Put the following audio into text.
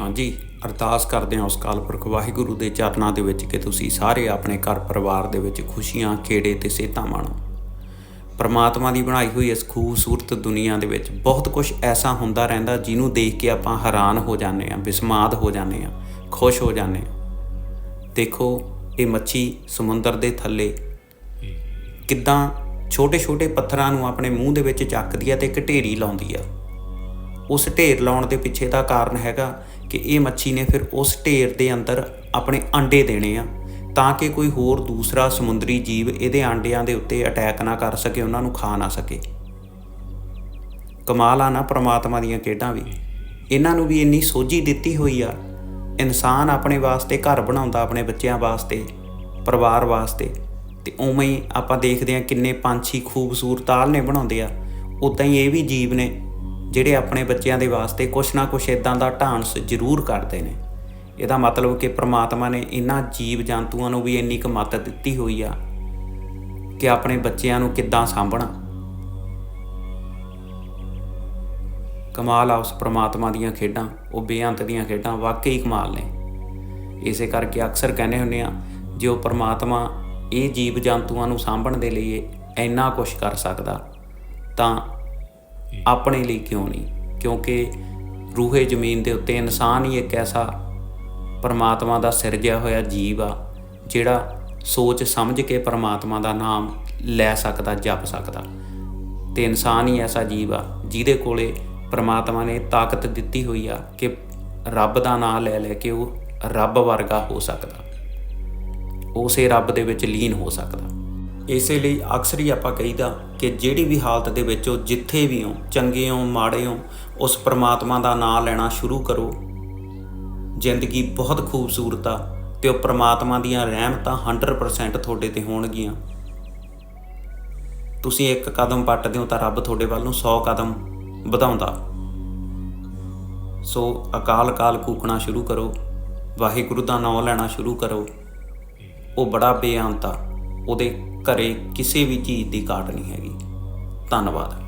ਹਾਂਜੀ, ਅਰਦਾਸ ਕਰਦੇ ਹਾਂ ਉਸ ਕਾਲ ਪੁਰਖ ਵਾਹਿਗੁਰੂ ਦੇ ਚਰਨਾਂ ਦੇ ਵਿੱਚ ਕਿ ਤੁਸੀਂ ਸਾਰੇ ਆਪਣੇ ਘਰ ਪਰਿਵਾਰ ਦੇ ਵਿੱਚ ਖੁਸ਼ੀਆਂ, ਖੇੜੇ ਤੇ ਸਿਹਤਾਂ ਮਾਣੋ। ਪਰਮਾਤਮਾ ਦੀ ਬਣਾਈ ਹੋਈ ਇਸ ਖੂਬਸੂਰਤ ਦੁਨੀਆ ਦੇ ਵਿੱਚ ਬਹੁਤ ਕੁਝ ਐਸਾ ਹੁੰਦਾ ਰਹਿੰਦਾ ਜਿਹਨੂੰ ਦੇਖ ਕੇ ਆਪਾਂ ਹੈਰਾਨ ਹੋ ਜਾਂਦੇ ਹਾਂ, ਬਿਸਮਾਦ ਹੋ ਜਾਂਦੇ ਹਾਂ, ਖੁਸ਼ ਹੋ ਜਾਂਦੇ ਹਾਂ। ਦੇਖੋ, ਇਹ ਮੱਛੀ ਸਮੁੰਦਰ ਦੇ ਥੱਲੇ ਕਿੱਦਾਂ ਛੋਟੇ-ਛੋਟੇ ਪੱਥਰਾਂ ਨੂੰ ਆਪਣੇ ਮੂੰਹ ਦੇ ਵਿੱਚ ਚੱਕਦੀ ਆ ਤੇ ਇੱਕ ਢੇਰੀ ਲਾਉਂਦੀ ਆ ਉਸ ਢੇਰ ਲਾਉਣ ਦੇ ਪਿੱਛੇ ਦਾ ਕਾਰਨ ਹੈਗਾ ਕਿ ਇਹ ਮੱਛੀ ਨੇ ਫਿਰ ਉਸ ਢੇਰ ਦੇ ਅੰਦਰ ਆਪਣੇ ਅੰਡੇ ਦੇਣੇ ਆ, ਤਾਂ ਕਿ ਕੋਈ ਹੋਰ ਦੂਸਰਾ ਸਮੁੰਦਰੀ ਜੀਵ ਇਹਦੇ ਆਂਡਿਆਂ ਦੇ ਉੱਤੇ ਅਟੈਕ ਨਾ ਕਰ ਸਕੇ, ਉਹਨਾਂ ਨੂੰ ਖਾ ਨਾ ਸਕੇ। ਕਮਾਲ ਆ ਨਾ ਪ੍ਰਮਾਤਮਾ ਦੀਆਂ ਖੇਡਾਂ ਵੀ। ਇਹਨਾਂ ਨੂੰ ਵੀ ਇੰਨੀ ਸੋਝੀ ਦਿੱਤੀ ਹੋਈ ਆ। ਇਨਸਾਨ ਆਪਣੇ ਵਾਸਤੇ ਘਰ ਬਣਾਉਂਦਾ, ਆਪਣੇ ਬੱਚਿਆਂ ਵਾਸਤੇ, ਪਰਿਵਾਰ ਵਾਸਤੇ। ਤੇ ਉਵੇਂ ਹੀ ਆਪਾਂ ਦੇਖਦੇ ਆ ਕਿੰਨੇ ਪੰਛੀ ਖੂਬਸੂਰਤ ਆਲ੍ਹਣੇ ਬਣਾਉਂਦੇ ਆ। ਉਦਾਂ ਹੀ ਇਹ ਵੀ ਜੀਵ ਨੇ ਜਿਹੜੇ ਆਪਣੇ ਬੱਚਿਆਂ ਦੇ ਵਾਸਤੇ ਕੁਛ ਨਾ ਕੁਛ ਇਦਾਂ ਦਾ ਢਾਂਸ ਜ਼ਰੂਰ ਕਰਦੇ ਨੇ। ਇਹਦਾ ਮਤਲਬ ਕਿ ਪ੍ਰਮਾਤਮਾ ਨੇ ਇਹਨਾਂ ਜੀਵ ਜੰਤੂਆਂ ਨੂੰ ਵੀ ਇੰਨੀ ਕੁ ਮੱਤ ਦਿੱਤੀ ਹੋਈ ਆ ਕਿ ਆਪਣੇ ਬੱਚਿਆਂ ਨੂੰ ਕਿੱਦਾਂ ਸਾਂਭਣਾ। ਕਮਾਲ ਆ ਉਸ ਪ੍ਰਮਾਤਮਾ ਦੀਆਂ ਖੇਡਾਂ, ਉਹ ਬੇਅੰਤ ਦੀਆਂ ਖੇਡਾਂ ਵਾਕਈ ਕਮਾਲ ਨੇ। ਇਸੇ ਕਰਕੇ ਅਕਸਰ ਕਹਿੰਦੇ ਹੁੰਦੇ ਆ ਉਹ ਪ੍ਰਮਾਤਮਾ ਇਹ ਜੀਵ ਜੰਤੂਆਂ ਨੂੰ ਸਾਂਭਣ ਦੇ ਲਈ ਇੰਨਾ ਕੁਝ ਕਰ ਸਕਦਾ, ਤਾਂ ਆਪਣੇ ਲਈ ਕਿਉਂ ਨਹੀਂ? ਕਿਉਂਕਿ ਰੂਹੇ ਜ਼ਮੀਨ ਦੇ ਉੱਤੇ ਇਨਸਾਨ ਹੀ ਇੱਕ ਐਸਾ ਪਰਮਾਤਮਾ ਦਾ ਸਿਰਜਿਆ ਹੋਇਆ ਜੀਵ ਆ, ਜਿਹੜਾ ਸੋਚ ਸਮਝ ਕੇ ਪਰਮਾਤਮਾ ਦਾ ਨਾਮ ਲੈ ਸਕਦਾ, ਜਪ ਸਕਦਾ। ਤੇ ਇਨਸਾਨ ਹੀ ਐਸਾ ਜੀਵ ਆ, ਜਿਹਦੇ ਕੋਲੇ ਪਰਮਾਤਮਾ ਨੇ ਤਾਕਤ ਦਿੱਤੀ ਹੋਈ ਆ ਕਿ ਰੱਬ ਦਾ ਨਾਮ ਲੈ ਲੈ ਕੇ ਉਹ ਰੱਬ ਵਰਗਾ ਹੋ ਸਕਦਾ। ਉਸੇ ਰੱਬ ਦੇ ਵਿੱਚ ਲੀਨ ਹੋ ਸਕਦਾ। ਇਸੇ ਲਈ ਅਕਸਰ ਹੀ ਆਪਾਂ ਕਹੀਦਾ ਕਿ ਜਿਹੜੀ ਵੀ ਹਾਲਤ ਦੇ ਵਿੱਚ ਹੋ ਜਿੱਥੇ ਵੀ ਹੋ, ਚੰਗੇ ਹੋ, ਮਾੜੇ ਹੋ, ਉਸ ਪ੍ਰਮਾਤਮਾ ਦਾ ਨਾਮ ਲੈਣਾ ਸ਼ੁਰੂ ਕਰੋ। ਜ਼ਿੰਦਗੀ ਬਹੁਤ ਖੂਬਸੂਰਤ ਆ ਤੇ ਉਹ ਪ੍ਰਮਾਤਮਾ ਦੀਆਂ ਰਹਿਮਤਾਂ 100% ਤੁਹਾਡੇ ਤੇ ਹੋਣਗੀਆਂ। ਤੁਸੀਂ ਇੱਕ ਕਦਮ ਪੱਟਦੇ ਹੋ ਤਾਂ ਰੱਬ ਤੁਹਾਡੇ ਵੱਲ ਨੂੰ 100 ਕਦਮ ਵਧਾਉਂਦਾ। ਸੋ ਅਕਾਲ ਕਾਲ ਕੂਕਣਾ ਸ਼ੁਰੂ ਕਰੋ। ਵਾਹਿਗੁਰੂ ਦਾ ਨਾਮ ਲੈਣਾ ਸ਼ੁਰੂ ਕਰੋ। ਉਹ ਬੜਾ ਬੇਅੰਤ ਆ। ਉਹਦੇ ਘਰੇ ਕਿਸੇ ਵੀ ਚੀਜ਼ ਦੀ ਘਾਟ ਨਹੀਂ ਹੈਗੀ। ਧੰਨਵਾਦ।